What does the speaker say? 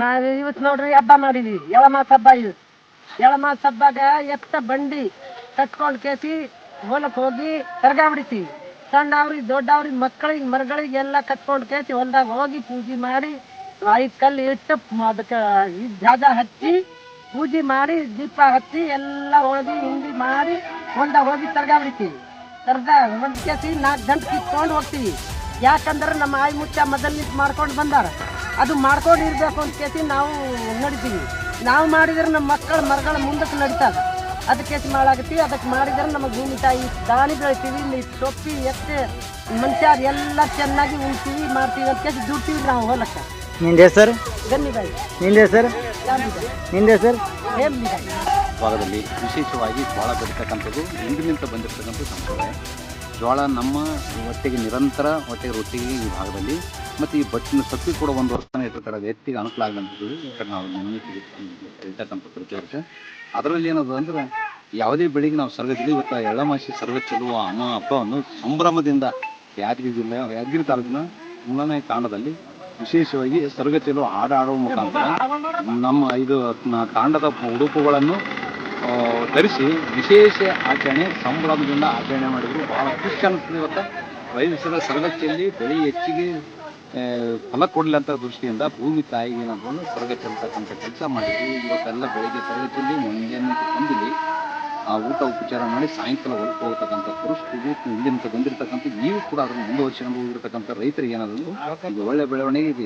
ನಾವ್ ಇವತ್ತು ನೋಡ್ರಿ ಹಬ್ಬ ಮಾಡಿದ್ವಿ. ಎಳಮಾಸ ಹಬ್ಬ ಇದು. ಎಳಮಾಸ ಹಬ್ಬಾಗ ಎತ್ತ ಬಂಡಿ ಕಟ್ಕೊಂಡ್ ಕೇಸಿ ಹೊಲಕ್ಕೆ ಹೋಗಿ ಕರ್ಗಾ ಬಿಡ್ತೀವಿ. ಸಣ್ಣವ್ರಿಗೆ ದೊಡ್ಡವ್ರಿಗೆ ಮಕ್ಕಳಿಗೆ, ಮರಗಳಿಗೆ ಎಲ್ಲ ಕಟ್ಕೊಂಡ್ ಕೇಸಿ ಹೊಲ್ದಾಗ ಹೋಗಿ ಪೂಜೆ ಮಾಡಿ ಐದ್ ಕಲ್ಲು ಇಟ್ಟು ಅದಕ್ಕೆ ಜಾಜ ಹಚ್ಚಿ ಪೂಜೆ ಮಾಡಿ ದೀಪ ಹಚ್ಚಿ ಎಲ್ಲ ಹೋಗಿ ಹಿಂಡಿ ಮಾಡಿ ಹೊಲ್ದಾಗ ಹೋಗಿ ಕರ್ಗಾ ಬಿಡ್ತೀವಿ. ಕರ್ಗ ಒಂದ್ ಕೇಸಿ ನಾಲ್ಕು ಗಂಟೆ ಕಿತ್ಕೊಂಡು ಹೋಗ್ತೀವಿ. ಯಾಕಂದ್ರೆ ನಮ್ಮ ಆಯಿ ಮುಚ್ಚ ಮೊದಲಿನಿಂದ ಮಾಡ್ಕೊಂಡು ಬಂದಾರ. ಅದು ಮಾಡ್ಕೊಂಡು ಇರ್ಬೇಕು ಅಂತ ಕೇಸಿ ನಾವು ನಡಿತೀವಿ. ನಾವು ಮಾಡಿದ್ರೆ ನಮ್ಮ ಮಕ್ಕಳ ಮರಗಳ ಮುಂದಕ್ಕೆ ನಡೀತಾರೆ ಅದಕ್ಕೆ ಮಾಡಾಗತ್ತೀವಿ ಅದಕ್ಕೆ ಮಾಡಿದ್ರೆ ನಮ್ಮ ಭೂಮಿ ತಾಯಿ ದಾನಿ ಬೆಳಿತೀವಿ. ಇಲ್ಲಿ ಸೊಪ್ಪಿ ಎತ್ತೆ ಮನುಷ್ಯ ಎಲ್ಲ ಚೆನ್ನಾಗಿ ಉಣ್ತೀವಿ ಮಾಡ್ತೀವಿ ಅಂತ ಕೇಸಿ ದುಡ್ತೀವಿ ನಾವು ಹೊಲಕ್ಕೆ. ನಿಂದೇ ಸರ್ ಗನ್ನಿ ಬಾಯಿ ನಿಂದೇ ಸರ್ನಿಂದ ಸರ್ ಭಾಗದಲ್ಲಿ ವಿಶೇಷವಾಗಿ ಭಾಳ ಬೆಳೀತಕ್ಕಂಥದ್ದು ಹಿಂದಿನಿಂದ ಬಂದಿರತಕ್ಕಂಥ ಸಂಪ್ರದಾಯ ಜೋಳ ನಮ್ಮ ಹೊಟ್ಟೆಗೆ ನಿರಂತರ ಹೊಟ್ಟೆಗೆ ರೊಟ್ಟಿಗೆ ಈ ಭಾಗದಲ್ಲಿ. ಮತ್ತು ಈ ಬಟ್ಟಿನ ಸೊಪ್ಪಿ ಕೂಡ ಒಂದು ವರ್ಷ ಇಟ್ಟಿರ್ತಾರೆ. ಅದು ಎತ್ತಿಗೆ ಅನುಕೂಲ ಆಗಂಥದ್ದು ನಾವು ಹೇಳ್ತಕ್ಕಂಥ ಇರ್ತಕ್ಕಂಥ ಪ್ರತಿ ವರ್ಷ. ಅದರಲ್ಲಿ ಏನದು ಅಂದ್ರೆ ಯಾವುದೇ ಬೆಳಿಗ್ಗೆ ನಾವು ಸರ್ಗದಲ್ಲಿ ಇವತ್ತು ಎಳ್ಳಮಾಸಿ ಸರ್ಗ ಚೆಲುವ ಅನ್ನೋ ಹಬ್ಬವನ್ನು ಸಂಭ್ರಮದಿಂದ ಯಾದಗಿರಿ ಜಿಲ್ಲೆ ಯಾದಗಿರಿ ತಾಲೂಕಿನ ಮೂರನೇ ತಾಂಡದಲ್ಲಿ ವಿಶೇಷವಾಗಿ ಚೆಲುವ ಹಾಡು ಆಡುವ ಮುಖಾಂತರ ನಮ್ಮ ಐದು ತಾಂಡದ ಉಡುಪುಗಳನ್ನು ಧರಿಸಿ ವಿಶೇಷ ಆಚರಣೆ, ಸಂಭ್ರಮದಿಂದ ಆಚರಣೆ ಮಾಡಿದ್ರು. ಬಹಳ ಖುಷಿ ಅನ್ನಿಸ್ತದೆ ಇವತ್ತು. ವೈದ್ಯರ ಸರಗಚ್ಚಿಯಲ್ಲಿ ಬೆಳೆ ಹೆಚ್ಚಿಗೆ ಫಲ ಕೊಡಲಿ ಅಂತ ದೃಷ್ಟಿಯಿಂದ ಭೂಮಿ ತಾಯಿಗೆ ನಾನು ಸ್ವರ್ಗ ಚೆಲ್ತಕ್ಕಂಥ ಕೆಲಸ ಮಾಡಿದ್ವಿ ಇವತ್ತೆಲ್ಲ ಬೆಳಿಗ್ಗೆ ಸರಗಚ್ಚಲ್ಲಿ ಮುಂಜಾನೆ ಬಂದಿಲ್ಲಿ ಆ ಊಟ ಉಪಚಾರ ಮಾಡಿ ಸಾಯಂಕಾಲ ಹೊರಟು ಹೋಗ್ತಕ್ಕಂಥ ಪರಿಸ್ಥಿತಿ ಇಲ್ಲಿಂದ ಬಂದಿರತಕ್ಕಂಥ, ನೀವು ಕೂಡ ಅದನ್ನು ಮುಂದುವರಿಸಿಕೊಂಡು ಹೋಗಿರ್ತಕ್ಕಂಥ ರೈತರಿಗೆ ಏನಾದರೂ ಒಳ್ಳೆ ಬೆಳವಣಿಗೆ ಇದೆ